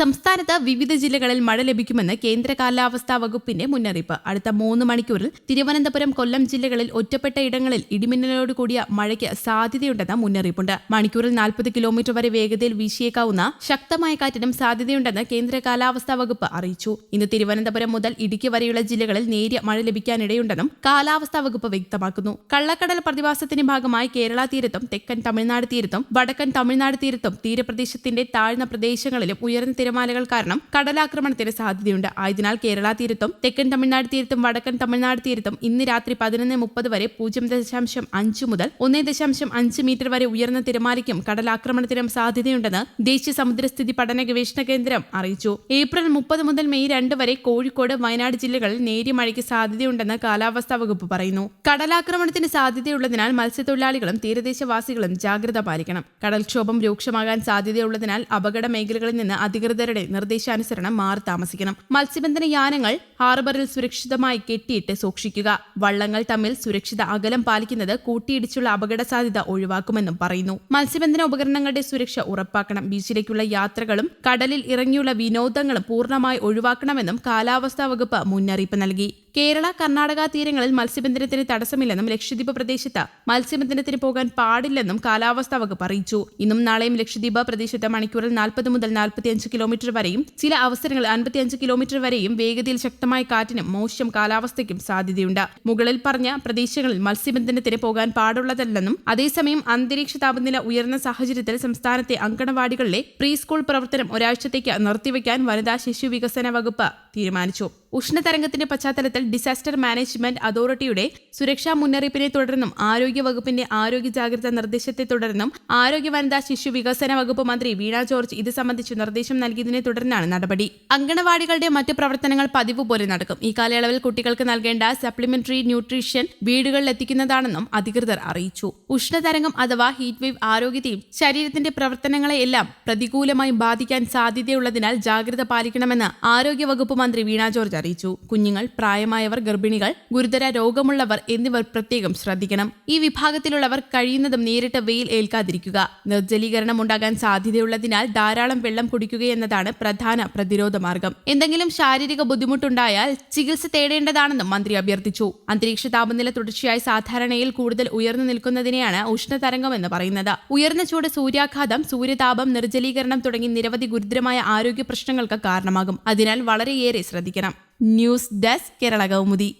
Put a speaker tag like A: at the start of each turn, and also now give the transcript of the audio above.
A: സംസ്ഥാനത്ത് വിവിധ ജില്ലകളിൽ മഴ ലഭിക്കുമെന്ന് കേന്ദ്ര കാലാവസ്ഥാ വകുപ്പിന്റെ മുന്നറിയിപ്പ് അടുത്ത മൂന്ന് മണിക്കൂറിൽ തിരുവനന്തപുരം കൊല്ലം ജില്ലകളിൽ ഒറ്റപ്പെട്ട ഇടങ്ങളിൽ ഇടിമിന്നലോട് കൂടിയ മഴയ്ക്ക് സാധ്യതയുണ്ടെന്ന മുന്നറിയിപ്പുണ്ട് മണിക്കൂറിൽ നാൽപ്പത് കിലോമീറ്റർ വരെ വേഗതയിൽ വീശിയേക്കാവുന്ന ശക്തമായ കാറ്റിനും സാധ്യതയുണ്ടെന്ന് കേന്ദ്ര കാലാവസ്ഥാ വകുപ്പ് അറിയിച്ചു ഇന്ന് തിരുവനന്തപുരം മുതൽ ഇടുക്കി വരെയുള്ള ജില്ലകളിൽ നേരിയ മഴ ലഭിക്കാനിടയുണ്ടെന്നും കാലാവസ്ഥാ വകുപ്പ് വ്യക്തമാക്കുന്നു കള്ളക്കടൽ പ്രതിഭാസത്തിന്റെ ഭാഗമായി കേരള തീരത്തും തെക്കൻ തമിഴ്നാട് തീരത്തും വടക്കൻ തമിഴ്നാട് തീരത്തും തീരപ്രദേശത്തിന്റെ താഴ്ന്ന പ്രദേശങ്ങളിലും ഉയർന്ന തിരമാലകൾ കാരണം കടലാക്രമണത്തിന് സാധ്യതയുണ്ട് ആയതിനാൽ കേരള തീരത്തും തെക്കൻ തമിഴ്നാട് തീരത്തും വടക്കൻ തമിഴ്നാട് തീരത്തും ഇന്ന് രാത്രി പതിനൊന്ന് മുപ്പത് വരെ പൂജ്യം ദശാംശം അഞ്ച് മുതൽ ഒന്നേ ദശാംശം അഞ്ച് മീറ്റർ വരെ ഉയർന്ന തിരമാലയ്ക്കും കടലാക്രമണത്തിനും സാധ്യതയുണ്ടെന്ന് ദേശീയ സമുദ്രസ്ഥിതി പഠന ഗവേഷണ കേന്ദ്രം അറിയിച്ചു ഏപ്രിൽ മുപ്പത് മുതൽ മെയ് രണ്ട് വരെ കോഴിക്കോട് വയനാട് ജില്ലകളിൽ നേരിയ മഴയ്ക്ക് സാധ്യതയുണ്ടെന്ന് കാലാവസ്ഥാ വകുപ്പ് പറയുന്നു കടലാക്രമണത്തിന് സാധ്യതയുള്ളതിനാൽ മത്സ്യത്തൊഴിലാളികളും തീരദേശവാസികളും ജാഗ്രത പാലിക്കണം കടൽക്ഷോഭം രൂക്ഷമാകാൻ സാധ്യതയുള്ളതിനാൽ അപകട മേഖലകളിൽ നിന്ന് അധികൃതർ അധികൃതരുടെ നിർദ്ദേശാനുസരണം മാറി താമസിക്കണം മത്സ്യബന്ധന യാനങ്ങൾ ഹാർബറിൽ സുരക്ഷിതമായി കെട്ടിയിട്ട് സൂക്ഷിക്കുക വള്ളങ്ങൾ തമ്മിൽ സുരക്ഷിത അകലം പാലിക്കുന്നത് കൂട്ടിയിടിച്ചുള്ള അപകട സാധ്യത ഒഴിവാക്കുമെന്നും പറയുന്നു മത്സ്യബന്ധന ഉപകരണങ്ങളുടെ സുരക്ഷ ഉറപ്പാക്കണം ബീച്ചിലേക്കുള്ള യാത്രകളും കടലിൽ ഇറങ്ങിയുള്ള വിനോദങ്ങളും പൂർണ്ണമായി ഒഴിവാക്കണമെന്നും കാലാവസ്ഥാ വകുപ്പ് മുന്നറിയിപ്പ് നൽകി കേരള കർണാടക തീരങ്ങളിൽ മത്സ്യബന്ധനത്തിന് തടസ്സമില്ലെന്നും ലക്ഷദ്വീപ് പ്രദേശത്ത് മത്സ്യബന്ധനത്തിന് പോകാൻ പാടില്ലെന്നും കാലാവസ്ഥാ വകുപ്പ് അറിയിച്ചു ഇന്നും നാളെയും ലക്ഷദ്വീപ് പ്രദേശത്ത് മണിക്കൂറിൽ നാൽപ്പത് മുതൽ നാൽപ്പത്തിയഞ്ച് കിലോമീറ്റർ വരെയും ചില അവസരങ്ങളിൽ അൻപത്തിയഞ്ച് കിലോമീറ്റർ വരെയും വേഗതയിൽ ശക്തമായ കാറ്റിനും മോശം കാലാവസ്ഥയ്ക്കും സാധ്യതയുണ്ട് മുകളിൽ പറഞ്ഞ പ്രദേശങ്ങളിൽ മത്സ്യബന്ധനത്തിന് പോകാൻ പാടുള്ളതല്ലെന്നും അതേസമയം അന്തരീക്ഷ താപനില ഉയർന്ന സാഹചര്യത്തിൽ സംസ്ഥാനത്തെ അങ്കണവാടികളിലെ പ്രീ സ്കൂൾ പ്രവർത്തനം ഒരാഴ്ചത്തേക്ക് നിർത്തിവെക്കാൻ വനിതാ ശിശു വികസന വകുപ്പ് തീരുമാനിച്ചു ഉഷ്ണതരംഗത്തിന്റെ പശ്ചാത്തലത്തിൽ ഡിസാസ്റ്റർ മാനേജ്മെന്റ് അതോറിറ്റിയുടെ സുരക്ഷാ മുന്നറിയിപ്പിനെ തുടർന്നും ആരോഗ്യ വകുപ്പിന്റെ ആരോഗ്യ ജാഗ്രതാ നിർദ്ദേശത്തെ തുടർന്നും ആരോഗ്യ വനിതാ ശിശു വികസന വകുപ്പ് മന്ത്രി വീണ ജോർജ് ഇത് സംബന്ധിച്ച് നിർദ്ദേശം നൽകിയതിനെ തുടർന്നാണ് നടപടി അങ്കണവാടികളുടെ മറ്റ് പ്രവർത്തനങ്ങൾ പതിവ് പോലെ നടക്കും ഈ കാലയളവിൽ കുട്ടികൾക്ക് നൽകേണ്ട സപ്ലിമെന്ററി ന്യൂട്രീഷൻ വീടുകളിൽ എത്തിക്കുന്നതാണെന്നും അധികൃതർ അറിയിച്ചു ഉഷ്ണതരംഗം അഥവാ ഹീറ്റ് വേവ് ആരോഗ്യത്തെയും ശരീരത്തിന്റെ പ്രവർത്തനങ്ങളെയെല്ലാം പ്രതികൂലമായി ബാധിക്കാൻ സാധ്യതയുള്ളതിനാൽ ജാഗ്രത പാലിക്കണമെന്ന് ആരോഗ്യ വകുപ്പ് മന്ത്രി വീണ ജോർജ് അറിയിച്ചു കുഞ്ഞുങ്ങൾ പ്രായമായവർ ഗർഭിണികൾ ഗുരുതര രോഗമുള്ളവർ എന്നിവർ പ്രത്യേകം ശ്രദ്ധിക്കണം ഈ വിഭാഗത്തിലുള്ളവർ കഴിയുന്നതും നേരിട്ട് വെയിൽ ഏൽക്കാതിരിക്കുക നിർജ്ജലീകരണം ഉണ്ടാകാൻ സാധ്യതയുള്ളതിനാൽ ധാരാളം വെള്ളം കുടിക്കുകയെന്നതാണ് പ്രധാന പ്രതിരോധ മാർഗം എന്തെങ്കിലും ശാരീരിക ബുദ്ധിമുട്ടുണ്ടായാൽ ചികിത്സ തേടേണ്ടതാണെന്നും മന്ത്രി അഭ്യർത്ഥിച്ചു അന്തരീക്ഷ താപനില തുടർച്ചയായി സാധാരണയിൽ കൂടുതൽ ഉയർന്നു നിൽക്കുന്നതിനെയാണ് ഉഷ്ണതരംഗമെന്ന് പറയുന്നത് ഉയർന്ന ചൂട് സൂര്യാഘാതം സൂര്യതാപം നിർജ്ജലീകരണം തുടങ്ങി നിരവധി ഗുരുതരമായ ആരോഗ്യ പ്രശ്നങ്ങൾക്ക് കാരണമാകും അതിനാൽ വളരെയേറെ പ്രേക്ഷകരെ ശ്രദ്ധിക്കണം ന്യൂസ് ഡെസ്ക് കേരള കൗമുദി